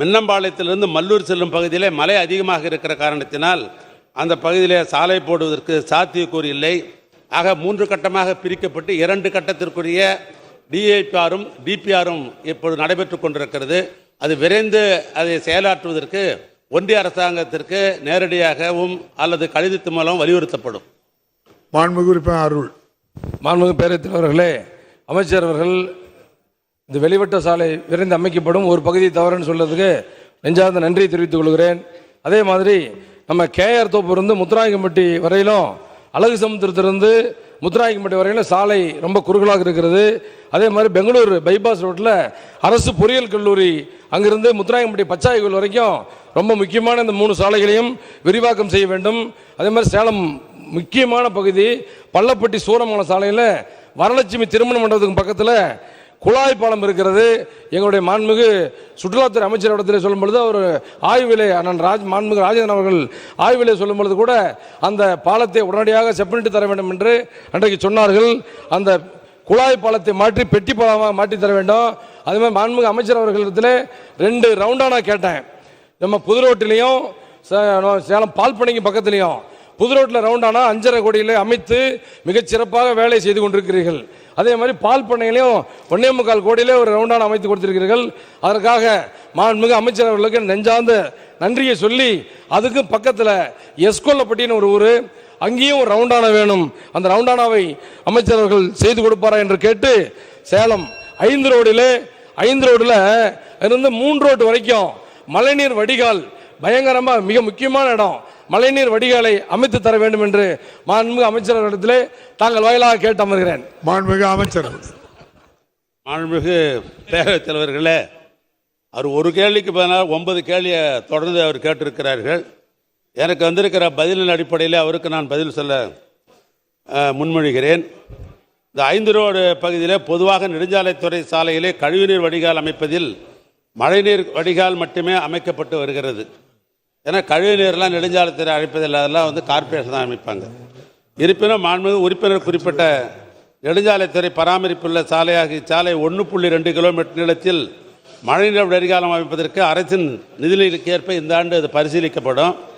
மின்னம்பாளையத்திலிருந்து மல்லூர் செல்லும் பகுதியிலே மழை அதிகமாக இருக்கிற காரணத்தினால் அந்த பகுதியிலே சாலை போடுவதற்கு சாத்தியக்கூறு இல்லை. ஆக மூன்று கட்டமாக பிரிக்கப்பட்டு இரண்டு கட்டத்திற்குரிய டிஐபிஆரும் டிபிஆரும் இப்பொழுது நடைபெற்று கொண்டிருக்கிறது. அது விரைந்து அதை செயலாற்றுவதற்கு ஒன்றிய அரசாங்கத்திற்கு நேரடியாகவும் அல்லது கடிதத்து மூலம் வலியுறுத்தப்படும். மாண்புமிகு அருள். மாண்புமிகு பேரவைத் அவர்களே அமைச்சர் அவர்கள் இந்த வெளிவட்ட சாலை விரைந்து அமைக்கப்படும் ஒரு பகுதி தவறுன்னு சொல்றதுக்கு நெஞ்சார்ந்த நன்றியை தெரிவித்துக் கொள்கிறேன். அதே மாதிரி நம்ம கேஆர் தோப்பிலிருந்து முத்துராயக்கம்பட்டி வரையிலும் அழகு சமுத்திரத்திலிருந்து முத்துராயக்கம்பட்டி வரையிலும் சாலை ரொம்ப குறுகலாக இருக்கிறது. அதே மாதிரி பெங்களூர் பைபாஸ் ரோட்டில் அரசு பொறியியல் கல்லூரி அங்கிருந்து முத்துராயக்கம்பட்டி பச்சாய்கோவில் வரைக்கும் ரொம்ப முக்கியமான இந்த மூணு சாலைகளையும் விரிவாக்கம் செய்ய வேண்டும். அதே மாதிரி சேலம் முக்கியமான பகுதி பள்ளப்பட்டி சூரமங்கலம் சாலையில் வரலட்சுமி திருமண மண்டபத்துக்கு பக்கத்தில் குழாய் பாலம் இருக்கிறது. எங்களுடைய மாண்புமிகு சுற்றுலாத்துறை அமைச்சர் இடத்துல சொல்லும் பொழுது அவர் ஆய்விலே அண்ணன் ராஜ் மாண்புமிகு ராஜேந்திரன் அவர்கள் ஆய்விலே சொல்லும் பொழுது கூட அந்த பாலத்தை உடனடியாக செப்பனிட்டு தர வேண்டும் என்று அன்றைக்கு சொன்னார்கள். அந்த குழாய் பாலத்தை மாற்றி பெட்டி பாலமாக மாற்றி தர வேண்டும். அதே மாதிரி மாண்புமிகு அமைச்சர் அவர்களிடத்தில் ரெண்டு ரவுண்டானா கேட்டேன். நம்ம புது ரோட்டிலையும் சே- சேலம் பால்பனைக்கு பக்கத்துலையும் புது ரோட்டில் ரவுண்டானா அஞ்சரை கோடியில் அமைத்து மிகச்சிறப்பாக வேலை செய்து கொண்டிருக்கிறீர்கள். அதே மாதிரி பால் பண்ணையிலையும் ஒன்னே முக்கால் கோடியிலே ஒரு ரவுண்டான அமைத்து கொடுத்திருக்கிறீர்கள். அதற்காக மாண்புமிகு அமைச்சர் அவர்களுக்கு நெஞ்சார்ந்த நன்றியை சொல்லி அதுக்கும் பக்கத்தில் எஸ்கொல்லப்பட்டின்னு ஒரு ஊர் அங்கேயும் ஒரு ரவுண்டானா வேணும். அந்த ரவுண்டானாவை அமைச்சர் அவர்கள் செய்து கொடுப்பாரா என்று கேட்டு சேலம் ஐந்து ரோடிலே ஐந்து ரோடில் இருந்து மூன்று ரோடு வரைக்கும் மழைநீர் வடிகால் பயங்கரமா மிக முக்கியமான இடம். மழைநீர் வடிகாலை அமைத்து தர வேண்டும் என்று மாண்புமிகு அமைச்சர்களிடத்திலே தாங்கள் வாயிலாக கேட்டு அமர்கிறேன். மாண்புமிகு அமைச்சர் மாண்புமிகு பேரவைத் தலைவர்களே அவர் ஒரு கேள்விக்கு பதிலாக ஒன்பது கேள்வியை தொடர்ந்து அவர் கேட்டிருக்கிறார்கள். எனக்கு வந்திருக்கிற பதிலின் அடிப்படையில் அவருக்கு நான் பதில் சொல்ல முன்மொழிகிறேன். இந்த ஐந்து ரோடு பகுதியில் பொதுவாக நெடுஞ்சாலைத்துறை சாலையிலே கழிவுநீர் வடிகால் அமைப்பதில் மழைநீர் வடிகால் மட்டுமே அமைக்கப்பட்டு வருகிறது. ஏன்னா கழிவுநீர்லாம் நெடுஞ்சாலத்தில் அழைப்பதில்லை அதெல்லாம் வந்து கார்ப்பரேஷன் தான் அமைப்பாங்க. இருப்பினும் மாண்புமிகு உறுப்பினர் குறிப்பிட்ட நெடுஞ்சாலைத்துறை பராமரிப்புள்ள சாலையாகி சாலை ஒன்று புள்ளி ரெண்டு கிலோமீட்டர் நீளத்தில் மழைநீர் வடிகாலம் அமைப்பதற்கு அரசின் நிதிநிலைக்கு ஏற்ப இந்த ஆண்டு அது பரிசீலிக்கப்படும்.